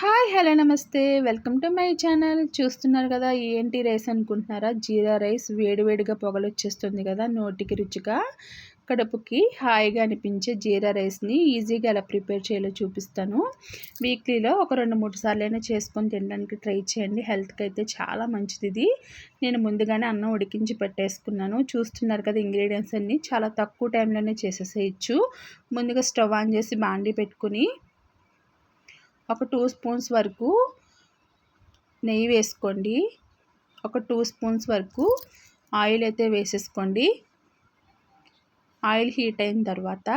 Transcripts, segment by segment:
Hi hello నమస్తే. Welcome to my channel. చూస్తున్నారు కదా ఏంటి రైస్ అనుకుంటున్నారా? జీరా రైస్ వేడివేడిగా పొగలు వచ్చేస్తుంది కదా నోటికి రుచిగా కడుపుకి హాయిగా అనిపించే జీరా రైస్ని ఈజీగా ఎలా ప్రిపేర్ చేయాలో చూపిస్తాను. వీక్లీలో ఒక రెండు మూడు సార్లైనా చేసుకొని తినడానికి ట్రై చేయండి. హెల్త్కి అయితే చాలా మంచిది ఇది. నేను ముందుగానే అన్నం ఉడికించి పెట్టేసుకున్నాను. చూస్తున్నారు కదా ఇంగ్రీడియంట్స్ అన్నీ చాలా తక్కువ టైంలోనే చేసేసేయచ్చు. ముందుగా స్టవ్ ఆన్ చేసి బాండీ పెట్టుకుని ఒక టూ స్పూన్స్ వరకు నెయ్యి వేసుకోండి. ఒక టూ స్పూన్స్ వరకు ఆయిల్ అయితే వేసేసుకోండి. ఆయిల్ హీట్ అయిన తర్వాత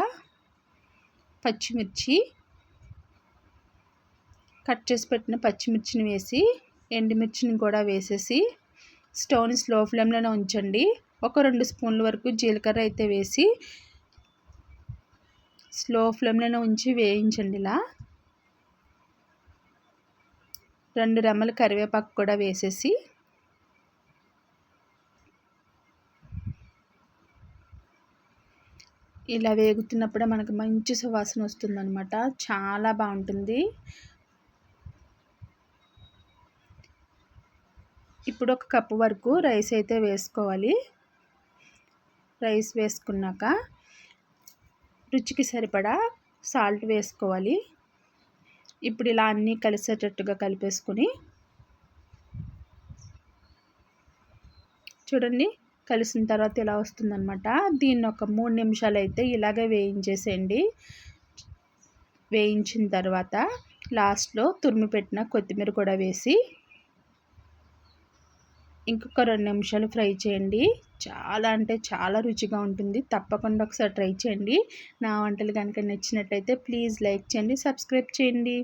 పచ్చిమిర్చి కట్ చేసి పెట్టిన పచ్చిమిర్చిని వేసి ఎండుమిర్చిని కూడా వేసేసి స్టవ్ని స్లో ఫ్లేమ్లోనే ఉంచండి. ఒక రెండు స్పూన్ల వరకు జీలకర్ర అయితే వేసి స్లో ఫ్లేమ్లోనే ఉంచి వేయించండి ఇలా. రెండు రెమ్మలు కరివేపాకు కూడా వేసేసి ఇలా వేగుతున్నప్పుడే మనకు మంచి సువాసన వస్తుందన్నమాట. చాలా బాగుంటుంది. ఇప్పుడు ఒక కప్పు వరకు రైస్ అయితే వేసుకోవాలి. రైస్ వేసుకున్నాక రుచికి సరిపడా సాల్ట్ వేసుకోవాలి. ఇప్పుడు ఇలా అన్నీ కలిసేటట్టుగా కలిపేసుకుని చూడండి కలిసిన తర్వాత ఇలా వస్తుందన్నమాట. దీన్ని ఒక మూడు నిమిషాలు అయితే ఇలాగే వేయించేసేయండి. వేయించిన తర్వాత లాస్ట్లో తురిమి పెట్టిన కొత్తిమీర కూడా వేసి ఇంకొక రెండు నిమిషాలు ఫ్రై చేయండి. చాలా అంటే చాలా రుచిగా ఉంటుంది. తప్పకుండా ఒకసారి ట్రై చేయండి. నా వంటలు కనుక నచ్చినట్టయితే ప్లీజ్ లైక్ చేయండి సబ్స్క్రైబ్ చేయండి.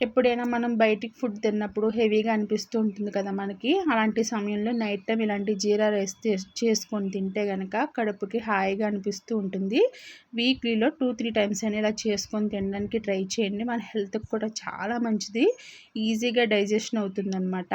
ఎప్పుడైనా మనం బయటికి ఫుడ్ తిన్నప్పుడు హెవీగా అనిపిస్తూ ఉంటుంది కదా మనకి. అలాంటి సమయంలో నైట్ టైం ఇలాంటి జీరా రైస్ చేసుకొని తింటే కనుక కడుపుకి హాయిగా అనిపిస్తూ ఉంటుంది. వీక్లీలో టూ త్రీ టైమ్స్ అయినా ఇలా చేసుకొని తినడానికి ట్రై చేయండి. మన హెల్త్కి కూడా చాలా మంచిది. ఈజీగా డైజెషన్ అవుతుందన్నమాట.